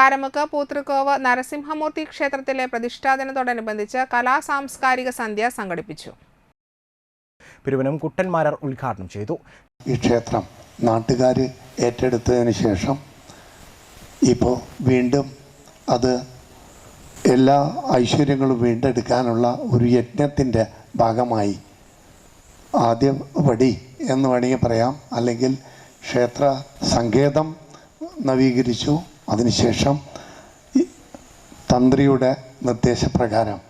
കാരമുക്ക് പൂത്തൃക്കോവ് നരസിംഹമൂർത്തി ക്ഷേത്രത്തിലെ പ്രതിഷ്ഠാദിനത്തോടനുബന്ധിച്ച് കലാ സാംസ്കാരിക സന്ധ്യ സംഘടിപ്പിച്ചു. പിരുവനം കുട്ടൻമാരർ ഉദ്ഘാടനം ചെയ്തു. ഈ ക്ഷേത്രം നാട്ടുകാർ ഏറ്റെടുത്തതിന് ശേഷം ഇപ്പോൾ വീണ്ടും അത് എല്ലാ ഐശ്വര്യങ്ങളും വീണ്ടെടുക്കാനുള്ള ഒരു യജ്ഞത്തിന്റെ ഭാഗമായി. ആദ്യ പടി എന്ന് വേണമെങ്കിൽ പറയാം. അല്ലെങ്കിൽ ക്ഷേത്ര സങ്കേതം നവീകരിച്ചു. അതിനുശേഷം തന്ത്രിയുടെ നിർദ്ദേശപ്രകാരം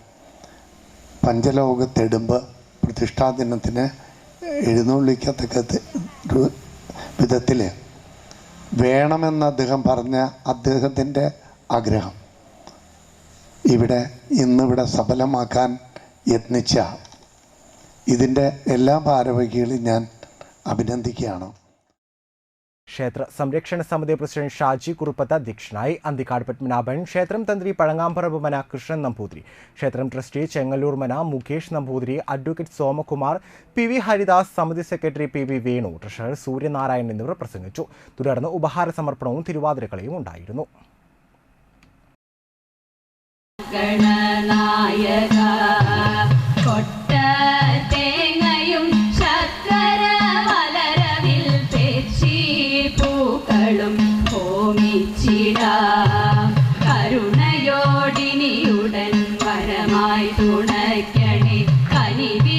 പഞ്ചലോകത്തെടുമ്പ് പ്രതിഷ്ഠാദിനത്തിന് എഴുന്നള്ളിക്കത്തക്ക വിധത്തിൽ വേണമെന്ന് അദ്ദേഹം പറഞ്ഞ അദ്ദേഹത്തിന്റെ ആഗ്രഹം. ഇവിടെ ഇന്നിവിടെ സഫലമാക്കാൻ യത്നിച്ച ഇതിന്റെ എല്ലാ ഭാരവാഹികളെയും ഞാൻ അഭിനന്ദിക്കുകയാണ്. ക്ഷേത്ര സംരക്ഷണ സമിതി പ്രസിഡന്റ് ഷാജി കുറുപ്പത്ത് അധ്യക്ഷനായി അന്തിക്കാട് പത്മനാഭൻ ക്ഷേത്രം തന്ത്രി പഴങ്ങാമ്പറമ്പ് മന കൃഷ്ണൻ നമ്പൂതിരി. ക്ഷേത്രം trustee Chengallur Mana Mukesh Namboothiri. Advocate Somakumar P V Haridas സമിതി secretary P V Venu treasurer Suryanarayanan എന്നിവർ പ്രസംഗിച്ചു. തുടർന്ന് ഉപഹാര സമർപ്പണവും തിരുവാതിരക്കളിയും ഉണ്ടായിരുന്നു. ഗണനായക അനുഗ്രഹിച്ചിടാം കരുണയോടിനിയുടൻ വരമായി തുണയ്ക്കണേ. കനിവി